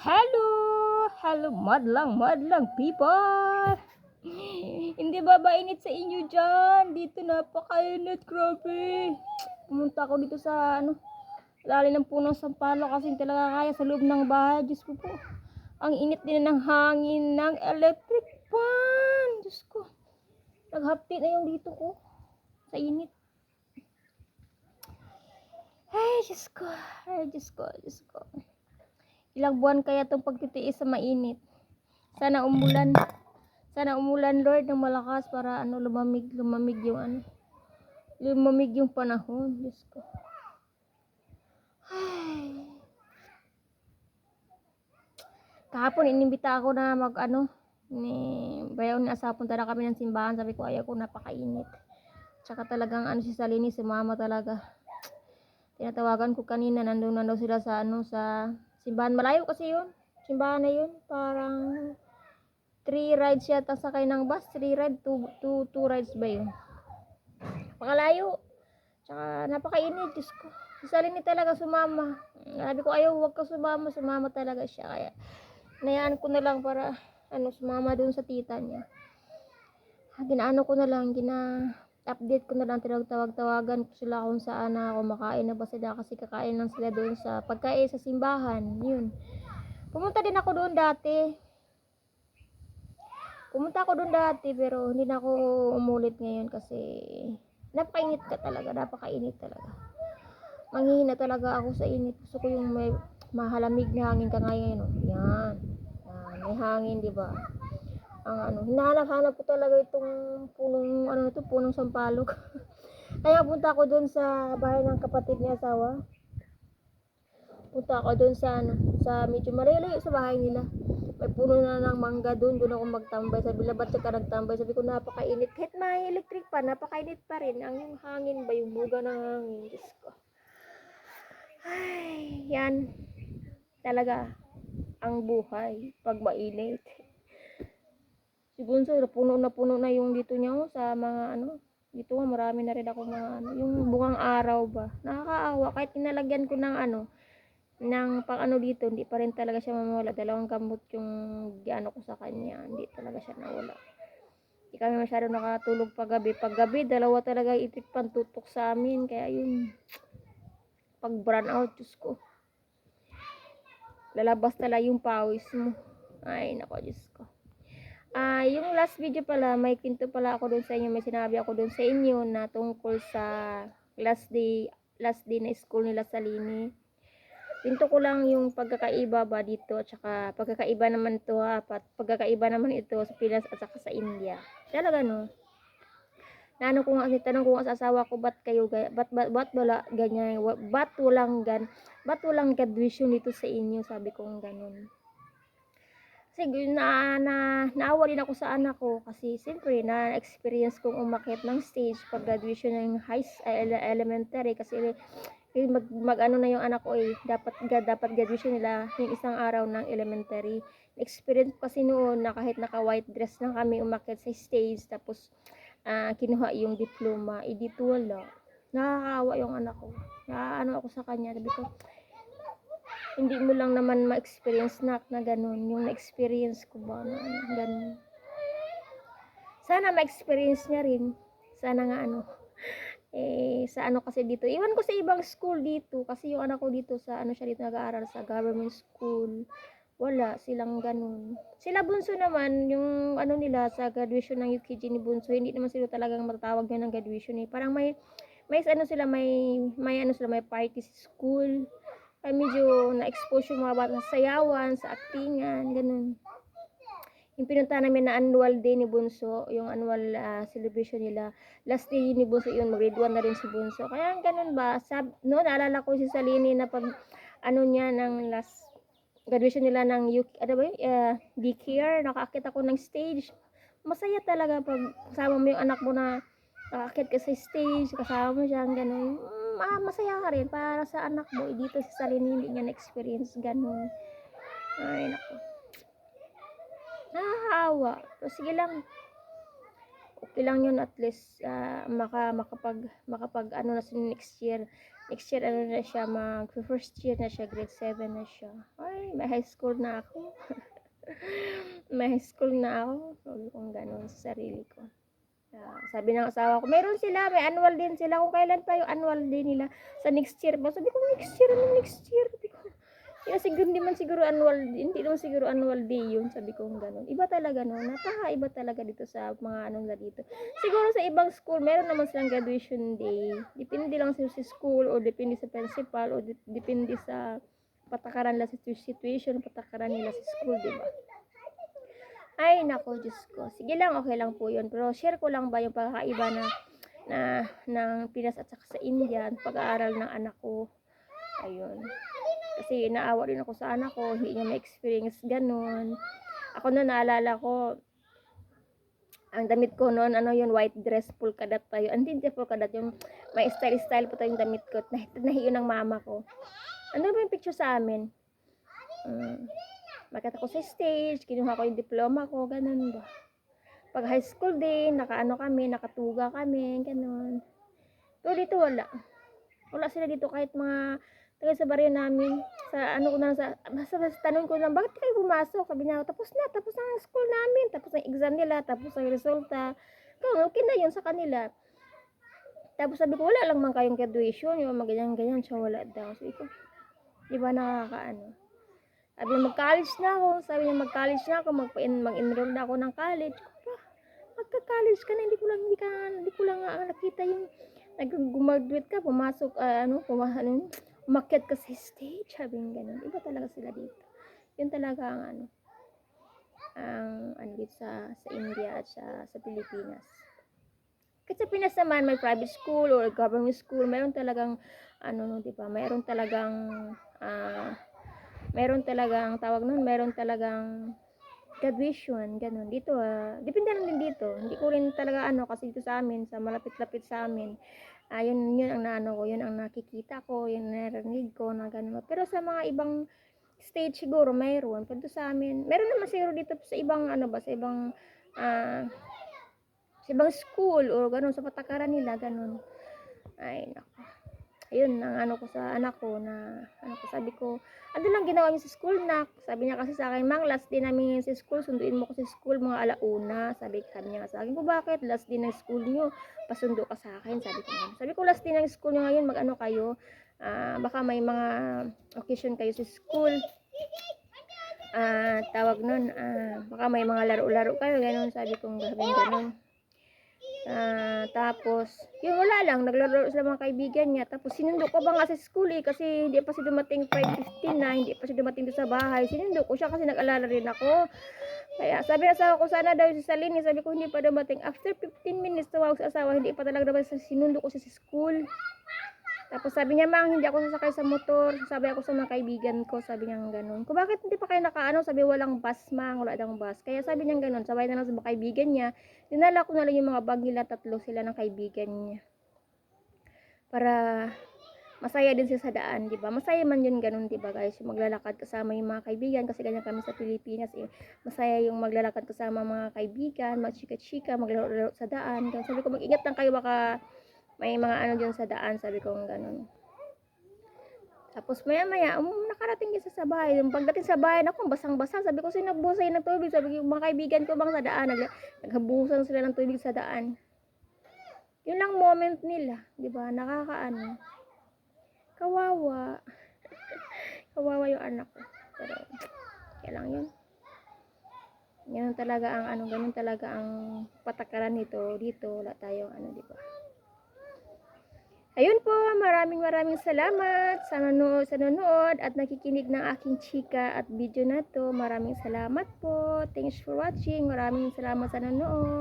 Hello! Hello, madlang, madlang people! Hindi ba mainit sa inyo dyan? Dito napakainit, grabe. Pumunta ako dito sa, ano, lali ng punong sampalo kasi talaga kaya sa loob ng bahay. Diyos ko po. Ang init din ng hangin ng electric fan. Diyos ko. Naghapti na yung dito ko. Sa init. Ay, Diyos ko. Ay, Diyos ko. Diyos ko. Ilang buwan kaya itong pagtitiis sa mainit. Sana umulan. Sana umulan, Lord, ng malakas para ano, lumamig, lumamig yung ano. Lumamig yung panahon. Diyos ko. Ay. Kahapon, inimbita ako na mag, ano, ni, bayaw ni asa, punta na kami ng simbahan. Sabi ko, ayaw ko, napakainit. Tsaka talagang, ano, si Salini, si mama talaga. Tinatawagan ko kanina, nandun na daw sila sa, ano, sa simbahan. Malayo kasi yun. Simbahan na yun. Parang, three rides yata sakay ng bus. Three ride, two, two, two rides ba yun? Pakalayo. Tsaka, napakainit, Diyos ko. Si Salini talaga sumama. Sabi ko, ayaw, huwag ka sumama. Sumama talaga siya. Kaya, nayaan ko na lang para, ano, sumama dun sa tita niya. Ah, Ginaano ko na lang, gina, update ko na lang, tinawag-tawagan ko sila kung saan na kumakain na ba sila kasi kakain lang sila doon sa pagkain sa simbahan. Yun. Pumunta din ako doon dati. Pumunta ako doon dati pero hindi na ako umulit ngayon kasi napakainit ka talaga, napakainit talaga. Manghihina talaga ako sa init. Gusto ko yung may mahalamig na hangin ka ngayon. Yan. Yan. May hangin, di ba? Ang ano, hinahanap-hanap ko talaga itong punong, ano na to, punong sampalok. Kaya punta ako doon sa bahay ng kapatid ni asawa. Punta ako doon sa ano, sa medyo malayo sa bahay nila. May puno na ng mangga doon, doon ako magtambay. Sabi nila, ba't ka nagtambay? Sabi ko, napakainit. Kahit may electric pa, napakainit pa rin. Ang yung hangin ba, yung buga ng hangin. Diyos ko. Ay, yan. Talaga, ang buhay pag mainit. Si Bunso, puno na puno na yung dito niya oh, sa mga ano. Dito nga, marami na rin ako mga ano. Yung bungang araw ba. Nakakaawa. Kahit inalagyan ko ng ano, ng pang ano dito, hindi pa rin talaga siya mamawala. Dalawang gamot yung giano ko sa kanya. Hindi talaga siya nawala. Hindi kami masyado nakatulog paggabi. Paggabi, dalawa talaga itik pantutok sa amin. Kaya yun, pag burn out, Diyos ko. Lalabas talaga yung pawis mo. Ay, nako, Diyos ko. Ah, yung last video pala, may kinto pala ako doon sa inyo, may sinabi ako doon sa inyo na tungkol sa last day, last day na school nila sa Lini. Pinto ko lang yung pagkakaiba ba dito, tsaka pagkakaiba naman to ha, pat, pagkakaiba naman ito sa Pinas at saka sa India. Talaga no. Naano ko nga, tanong ko nga sa asawa ko, ba't kayo, ba't, ba't, ba't wala ganyan, ba't walang gan, ba't walang graduation dito sa inyo, sabi ko ganun. Gu- na, na, naawa din ako sa anak ko kasi siyempre na experience kong umakyat ng stage pag graduation ng high eh, ele- elementary kasi mag, mag ano na yung anak ko eh. Dapat dapat graduation nila yung isang araw ng elementary. Experience kasi noon na kahit naka white dress lang kami umakyat sa stage tapos ah, kinuha yung diploma eh dito wala nakakaawa yung anak ko. Ano ako sa kanya sabi ko hindi mo lang naman ma-experience na na ganun. Yung na-experience ko ba na ganun. Sana ma-experience niya rin. Sana nga ano. Eh, sa ano kasi dito. Iwan ko sa ibang school dito. Kasi yung anak ko dito sa ano siya dito nag-aaral sa government school. Wala silang ganun. Sila bunso naman, yung ano nila sa graduation ng UKG ni bunso, hindi naman sila talagang matatawag na ng graduation eh. Parang may may ano sila may may ano sila may party sa school ay medyo na-expose yung mga bata sa sayawan, sa aktingan, ganun. Yung pinunta namin na annual day ni Bunso, yung annual ah, celebration nila, last day ni Bunso yun, mag-grade 1 na rin si Bunso. Kaya ganun ba, sab, no, naalala ko si Salini na pag, ano niya, ng last graduation nila ng, UK, ano ba yun, uh, daycare, nakaakit ako ng stage. Masaya talaga pag kasama mo yung anak mo na nakakit ka sa stage, kasama mo siya, ganun. Mm, ah, masaya ka rin para sa anak mo. Eh, dito si Salini hindi niya na-experience ganun. Ay, naku. Nakakaawa. Pero sige lang. okay lang yun at least ah, maka, makapag, makapag ano na siya next year. Next year ano na siya, mag first year na siya, grade 7 na siya. Ay, may high school na ako. may high school na ako. Sabi kong ganun sa sarili ko. Ah, sabi ng asawa ko, meron sila, may annual din sila. Kung kailan pa yung annual day nila sa next year ba? Sabi ko, next year, ano next year? Sabi ko, kaya siguro, hindi man siguro annual, hindi naman siguro annual day yun. Sabi ko, ganun. Iba talaga, no? Napaka-iba talaga dito sa mga anong na dito. Siguro sa ibang school, meron naman silang graduation day. Depende lang sa sa school or depende sa principal dep- depende sa patakaran nila sa situ- situation, patakaran nila sa school, di ba? Ay, nako, Diyos ko. Sige lang, okay lang po yun. Pero share ko lang ba yung pagkakaiba na, na ng Pinas at saka sa India, pag-aaral ng anak ko. Ayun. Kasi naawa din ako sa anak ko, hindi niya ma-experience ganun. Ako na naalala ko, ang damit ko noon, ano yun, white dress, polka tayo. Hindi, hindi polka yung may style-style po tayong damit ko. Nah, nahiyo ng mama ko. Ano ba yung picture sa amin? Mm. Makita ko sa stage, kinuha ko yung diploma ko, ganun ba. Pag high school din, nakaano kami, nakatuga kami, ganun. Pero dito wala. Wala sila dito kahit mga taga sa baryo namin. Sa ano ko na sa, basta, basta tanong ko lang, bakit kayo pumasok? Sabi niya, tapos na, tapos na ang school namin, tapos ang exam nila, tapos ang resulta. Kung okay na yun sa kanila. Tapos sabi ko, wala lang man kayong graduation, yung mga ganyan-ganyan, siya wala daw. Sabi ko, di ba nakakaano? Sabi niya, mag-college na ako. Sabi niya, mag-college na ako, mag- mag-enroll na ako ng college. Pa, magka-college ka na, hindi ko lang, hindi ka, hindi ko lang nakita yung, nag-graduate ka, pumasok, ah, ano, pumasok, ano, umakyat ka sa stage, sabi niya ganun. Iba talaga sila dito. Yun talaga ang, ano, ang, ano, dito sa, sa India at sa, sa Pilipinas. Kasi sa Pinas naman, may private school or government school, mayroon talagang, ano, no, di ba, mayroon talagang, ah, meron talagang tawag nun, meron talagang graduation, ganun. Dito, ah, depende lang din dito. Hindi ko rin talaga ano, kasi dito sa amin, sa malapit-lapit sa amin, ah, yun, ang naano ko, yun ang nakikita ko, yun narinig ko, na ganun. Pero sa mga ibang state siguro, mayroon. Pero sa amin, meron naman siguro dito sa ibang, ano ba, sa ibang, ah, sa ibang school, or ganun, sa patakaran nila, ganun. Ay, nako ayun, ang ano ko sa anak ko na, ano ko, sabi ko, ano lang ginawa niyo sa school na, sabi niya kasi sa akin, mang, last day namin ngayon sa school, sunduin mo ko sa school mga alauna, sabi sabi niya sa akin, ko bakit, last day ng school niyo, pasundo ka sa akin, sabi ko, sabi ko, last day ng school niyo ngayon, mag-ano kayo, ah, baka may mga occasion kayo sa school, ah, tawag nun, ah, baka may mga laro-laro kayo, ganun, sabi ko, gawin ganun, Ah, tapos, yun wala lang, naglaro sila mga kaibigan niya. Tapos sinundo ko ba nga sa school eh, kasi hindi pa si dumating 5.15 na, hindi pa siya dumating sa bahay. Sinundo ko siya kasi nag-alala rin ako. Kaya sabi ng asawa ko, sana daw si Saline, sabi ko hindi pa dumating. After 15 minutes, tawag sa asawa, hindi pa talaga dumating, sinundo ko siya sa school. Tapos sabi niya, mang, hindi ako sasakay sa motor. Sabi ako sa mga kaibigan ko, sabi niya ganun. Kung bakit hindi pa kayo nakaano, sabi walang bus, mang, wala daw bus. Kaya sabi niya ganun, sabay na lang sa mga kaibigan niya. Dinala ko na lang yung mga bag nila, tatlo sila ng kaibigan niya. Para masaya din siya sa daan, di ba? Masaya man yun ganun, di ba guys? Yung maglalakad kasama yung mga kaibigan kasi ganyan kami sa Pilipinas. Eh. Masaya yung maglalakad kasama mga kaibigan, magchika-chika, maglaro-laro sa daan. Kaya sabi ko, mag-ingat lang kayo baka may mga ano dyan sa daan, sabi ko ganun. Tapos maya maya, um, nakarating din sa bahay. Yung pagdating sa bahay, ako basang-basa. Sabi ko, sa'yo ng tubig? Sabi ko, yung mga kaibigan ko bang sa daan. Nag naghabuhusan sila ng tubig sa daan. Yun lang moment nila. di ba Nakakaano. Kawawa. Kawawa yung anak ko. Pero, kaya lang yun. Ganun talaga ang ano, ganun talaga ang patakaran nito dito. Wala tayong ano, di ba? Ayun po, maraming maraming salamat sa nanonood, sa nanonood at nakikinig ng aking chika at video na to. Maraming salamat po. Thanks for watching. Maraming salamat sa nanonood.